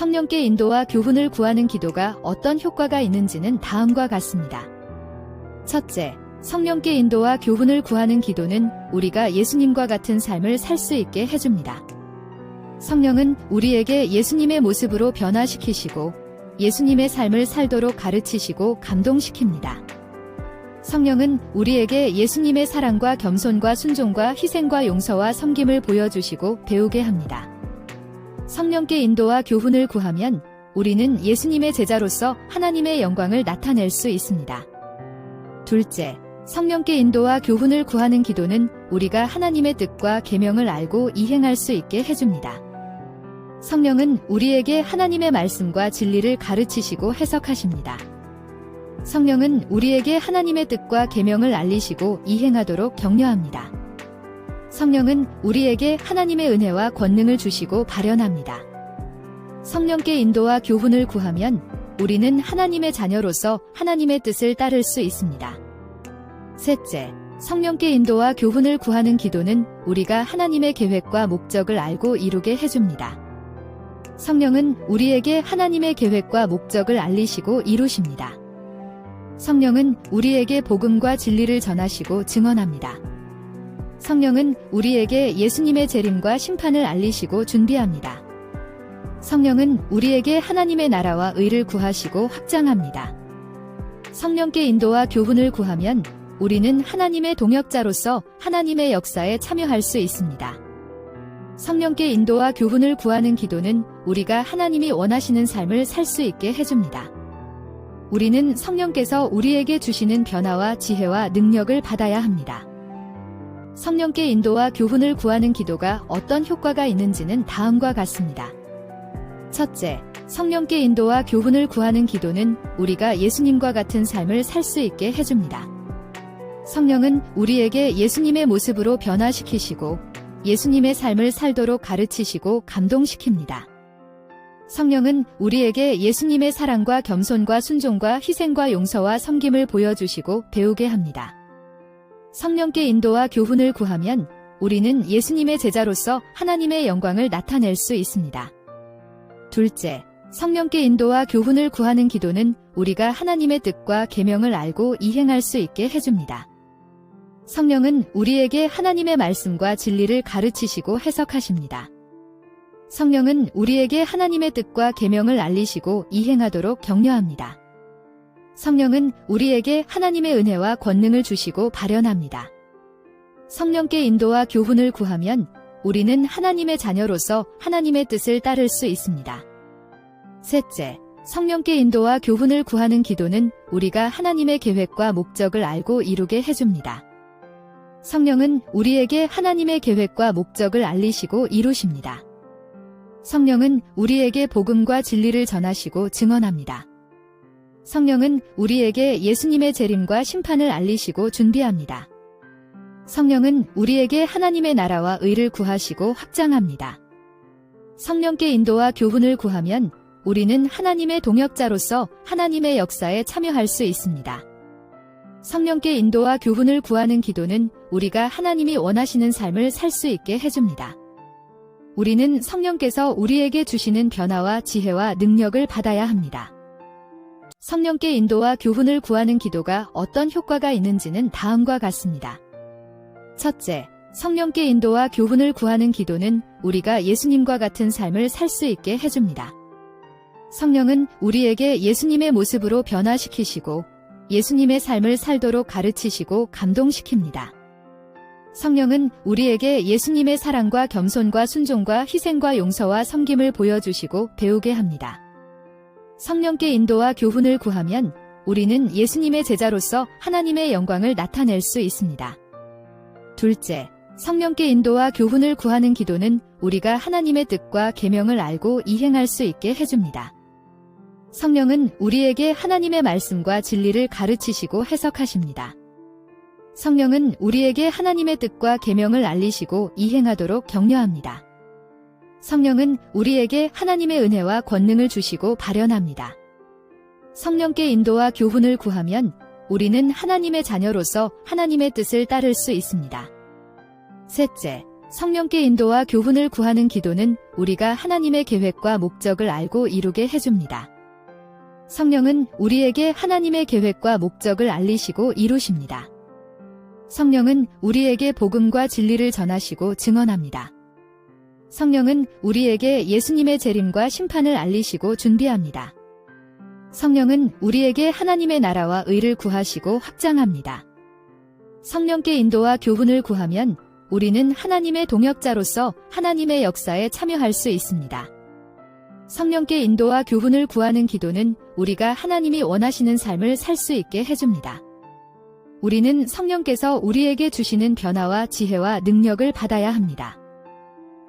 성령께 인도와 교훈을 구하는 기도가 어떤 효과가 있는지는 다음과 같습니다. 첫째, 성령께 인도와 교훈을 구하는 기도는 우리가 예수님과 같은 삶을 살 수 있게 해줍니다. 성령은 우리에게 예수님의 모습으로 변화시키시고 예수님의 삶을 살도록 가르치시고 감동시킵니다. 성령은 우리에게 예수님의 사랑과 겸손과 순종과 희생과 용서와 섬김을 보여주시고 배우게 합니다. 성령께 인도와 교훈을 구하면 우리는 예수님의 제자로서 하나님의 영광을 나타낼 수 있습니다. 둘째, 성령께 인도와 교훈을 구하는 기도는 우리가 하나님의 뜻과 계명을 알고 이행할 수 있게 해줍니다. 성령은 우리에게 하나님의 말씀과 진리를 가르치시고 해석하십니다. 성령은 우리에게 하나님의 뜻과 계명을 알리시고 이행하도록 격려합니다. 성령은 우리에게 하나님의 은혜와 권능을 주시고 발현합니다. 성령께 인도와 교훈을 구하면 우리는 하나님의 자녀로서 하나님의 뜻을 따를 수 있습니다. 셋째, 성령께 인도와 교훈을 구하는 기도는 우리가 하나님의 계획과 목적을 알고 이루게 해줍니다. 성령은 우리에게 하나님의 계획과 목적을 알리시고 이루십니다. 성령은 우리에게 복음과 진리를 전하시고 증언합니다. 성령은 우리에게 예수님의 재림과 심판을 알리시고 준비합니다. 성령은 우리에게 하나님의 나라와 의를 구하시고 확장합니다. 성령께 인도와 교훈을 구하면 우리는 하나님의 동역자로서 하나님의 역사에 참여할 수 있습니다. 성령께 인도와 교훈을 구하는 기도는 우리가 하나님이 원하시는 삶을 살 수 있게 해줍니다. 우리는 성령께서 우리에게 주시는 변화와 지혜와 능력을 받아야 합니다. 성령께 인도와 교훈을 구하는 기도가 어떤 효과가 있는지는 다음과 같습니다. 첫째, 성령께 인도와 교훈을 구하는 기도는 우리가 예수님과 같은 삶을 살 수 있게 해줍니다. 성령은 우리에게 예수님의 모습으로 변화시키시고 예수님의 삶을 살도록 가르치시고 감동시킵니다. 성령은 우리에게 예수님의 사랑과 겸손과 순종과 희생과 용서와 섬김을 보여주시고 배우게 합니다. 성령께 인도와 교훈을 구하면 우리는 예수님의 제자로서 하나님의 영광을 나타낼 수 있습니다. 둘째, 성령께 인도와 교훈을 구하는 기도는 우리가 하나님의 뜻과 계명을 알고 이행할 수 있게 해줍니다. 성령은 우리에게 하나님의 말씀과 진리를 가르치시고 해석하십니다. 성령은 우리에게 하나님의 뜻과 계명을 알리시고 이행하도록 격려합니다. 성령은 우리에게 하나님의 은혜와 권능을 주시고 발현합니다. 성령께 인도와 교훈을 구하면 우리는 하나님의 자녀로서 하나님의 뜻을 따를 수 있습니다. 셋째, 성령께 인도와 교훈을 구하는 기도는 우리가 하나님의 계획과 목적을 알고 이루게 해줍니다. 성령은 우리에게 하나님의 계획과 목적을 알리시고 이루십니다. 성령은 우리에게 복음과 진리를 전하시고 증언합니다. 성령은 우리에게 예수님의 재림과 심판을 알리시고 준비합니다. 성령은 우리에게 하나님의 나라와 의를 구하시고 확장합니다. 성령께 인도와 교훈을 구하면 우리는 하나님의 동역자로서 하나님의 역사에 참여할 수 있습니다. 성령께 인도와 교훈을 구하는 기도는 우리가 하나님이 원하시는 삶을 살 수 있게 해줍니다. 우리는 성령께서 우리에게 주시는 변화와 지혜와 능력을 받아야 합니다. 성령께 인도와 교훈을 구하는 기도가 어떤 효과가 있는지는 다음과 같습니다. 첫째, 성령께 인도와 교훈을 구하는 기도는 우리가 예수님과 같은 삶을 살 수 있게 해줍니다. 성령은 우리에게 예수님의 모습으로 변화시키시고 예수님의 삶을 살도록 가르치시고 감동시킵니다. 성령은 우리에게 예수님의 사랑과 겸손과 순종과 희생과 용서와 섬김을 보여주시고 배우게 합니다. 성령께 인도와 교훈을 구하면 우리는 예수님의 제자로서 하나님의 영광을 나타낼 수 있습니다. 둘째, 성령께 인도와 교훈을 구하는 기도는 우리가 하나님의 뜻과 계명을 알고 이행할 수 있게 해줍니다. 성령은 우리에게 하나님의 말씀과 진리를 가르치시고 해석하십니다. 성령은 우리에게 하나님의 뜻과 계명을 알리시고 이행하도록 격려합니다. 성령은 우리에게 하나님의 은혜와 권능을 주시고 발현합니다. 성령께 인도와 교훈을 구하면 우리는 하나님의 자녀로서 하나님의 뜻을 따를 수 있습니다. 셋째, 성령께 인도와 교훈을 구하는 기도는 우리가 하나님의 계획과 목적을 알고 이루게 해줍니다. 성령은 우리에게 하나님의 계획과 목적을 알리시고 이루십니다. 성령은 우리에게 복음과 진리를 전하시고 증언합니다. 성령은 우리에게 예수님의 재림과 심판을 알리시고 준비합니다. 성령은 우리에게 하나님의 나라와 의를 구하시고 확장합니다. 성령께 인도와 교훈을 구하면 우리는 하나님의 동역자로서 하나님의 역사에 참여할 수 있습니다. 성령께 인도와 교훈을 구하는 기도는 우리가 하나님이 원하시는 삶을 살 수 있게 해줍니다. 우리는 성령께서 우리에게 주시는 변화와 지혜와 능력을 받아야 합니다.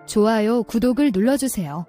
좋아요, 구독을 눌러주세요.